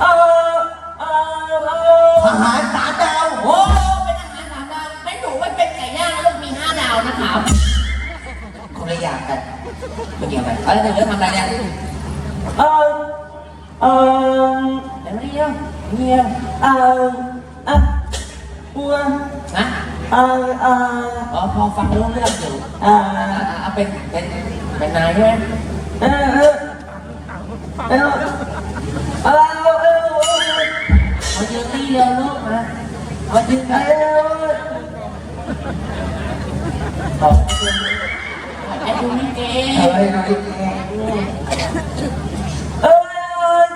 เออเออเออทหารสามดาวโอ้เป็นอาหารสามดาวไม่หนูไม่เป็นไก่ย่างนะลูกมีห้าดาวนะครับคนละอย่างกันไม่เกี่ยวกันอะไรถึงจะทำอะไรเนี่ยเออเออเดี๋ยวนี้เงียบเอออะวัวนะเออเอออ๋อพอฟังรู้เรื่องอยู่เออ่าออ่าเป็นเป็นเป็นนายใช่ไหมเออเออเออ มาจริงแล้วขอบคุณไอ้ดูนี่เก๋อะไรนะดิเอ้ย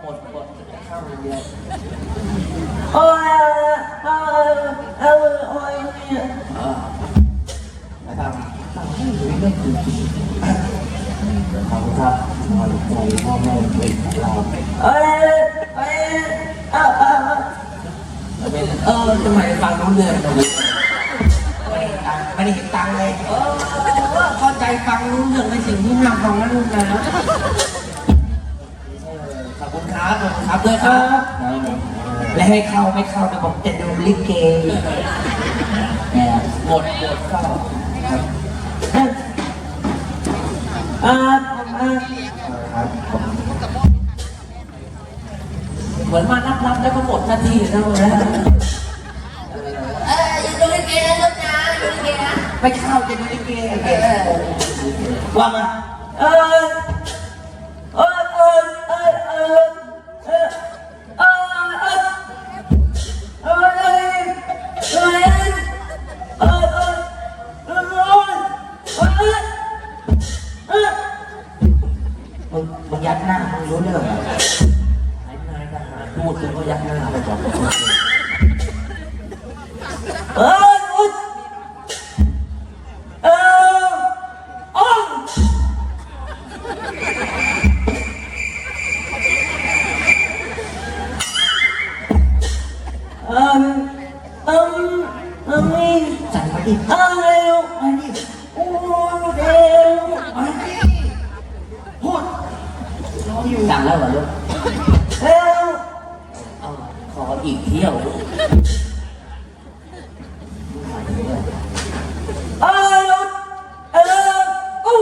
หมดหมดเข้าเรียนเฮ้ย เออทำไมฟังรู้เรื่องตรงไม่ได้เห็นตังค์เลย เออเข้าใจฟังรู้เรื่องในสิ่งที่ห้าฟังนะลูกนะขอบคุณครับขอบคุณครับด้วยครับ และให้เข้าไม่เข้าแต่ผมจะดูลิเกนหมดหมดก็เออเออ เหมือนมานับนับแล้วก็หมดนาทีนะมึงนะเอออยู่ดูลิเกนะลูกนะดูลิเกนะไม่เข้าจะดูลิเกว่ามาเออเอ แล้วเหรอลูกเร็วเอาขออีกเที่ยวเออเอออู้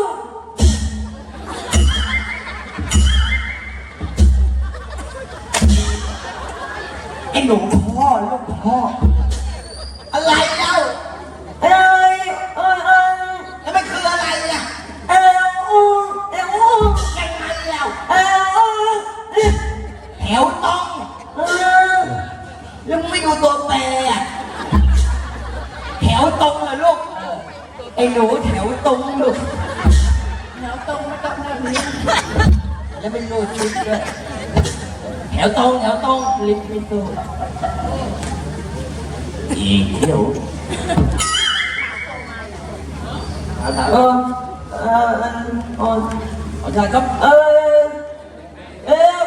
ไอ้หนูพ่อลูกพ่อ หนูแถวตรงลูกแถวตรงไม่ต้องแบบนี้แล้วเป็นลูกชุดด้วยแถวตรงแถวตรงลิฟต์ไม่ตู้อีกเที่ยวเอาถามเออเออเออเออขอทานครับเออเออ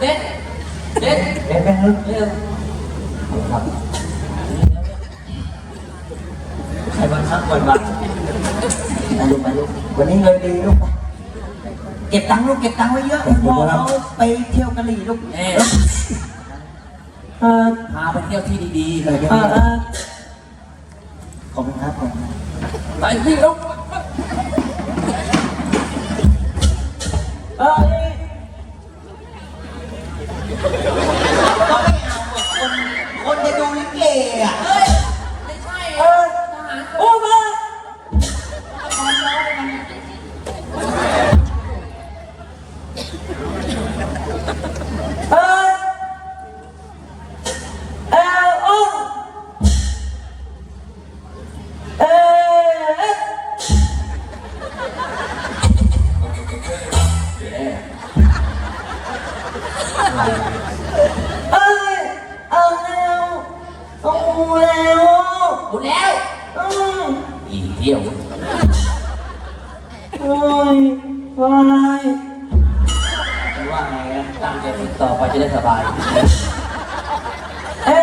เด็ดเด็ดเห็นไหมครับเร็วค เงินดีลูกเก็บตังค์ลูกเก็บตังค์ไว้เยอะพ่อเขาไปเที่ยวกะหรี่ลูกเอ๊ะเออพาไปเที่ยวที่ดีๆเลยเออเออขอบคุณครับผมไปที่ลูกเอ้ย เปิดเออเออเอ๊ ต่อไปจะได้สบาย เอ๊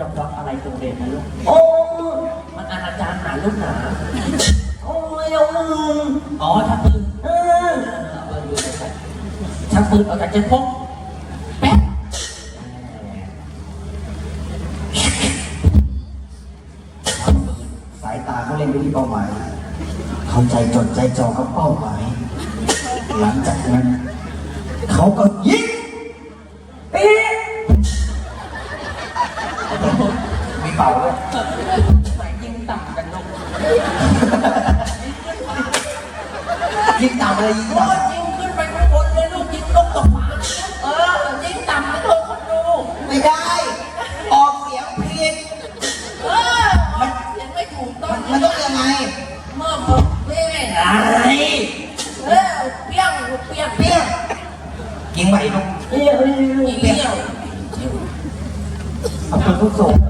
จะฟังอะไรตรงเด่นนะลูก โอ้ มันอนาจารหนาลูกหนาโอ้ยเอามืออ๋อชักปืนเออเอาปืนดูเลยครับชักปืนออกจากเจ็บพกแป๊ะสายตาเขาเล่นไปที่เป้าหมายเขาใจจดใจจ่อกับเป้าหมาย หลังจากนั้น เขาก็ยิง เป่าด้วยใส่ยิงต่ำกันลูกยิงต่ำเลยยิงโอ้ต่ยยิงขึ้นไปข้างบนเลยลูกยิงนกตกปลาเออยิงต่ำไปโดนคนดูำไม่ได้ ออกเสียงผิดเออมันเสียงไม่ถูกต้องมันต้องยังไงเมื่อผมไม่ได้อะไรเออเปี้ยงเปี้ยงเปี้ยงยิงใหม่ลูกเอ้ยเอ้ยงเปี้ยงเอาปืนลูกส่ง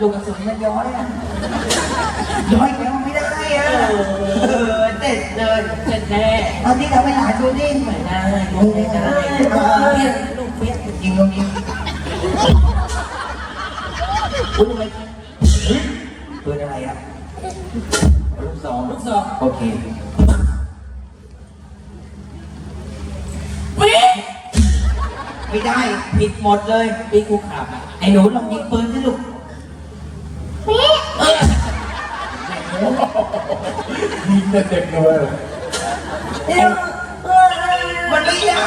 ลูกกระสุนมันย้อยอะย้อยแล้วไม่ได้อะเออเด็ดเลยเสร็จแน่ตอนนี้ทำให้หลานดูดิไม่ได้ลูกไม่ได้เปี้ยลูกเปี้ยงยิงลงยิงอุ้ยทำไมปืนอะไรอะลูกซองลูกสองโอเคปีไม่ได้ผิดหมดเลยปีกูขับไอ้หนูลองยิงปืนสิลูก ยิงเด็กๆเลยเอ้ยเอ้ยมันไม่ได้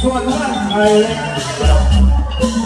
ส่วนว่าใคร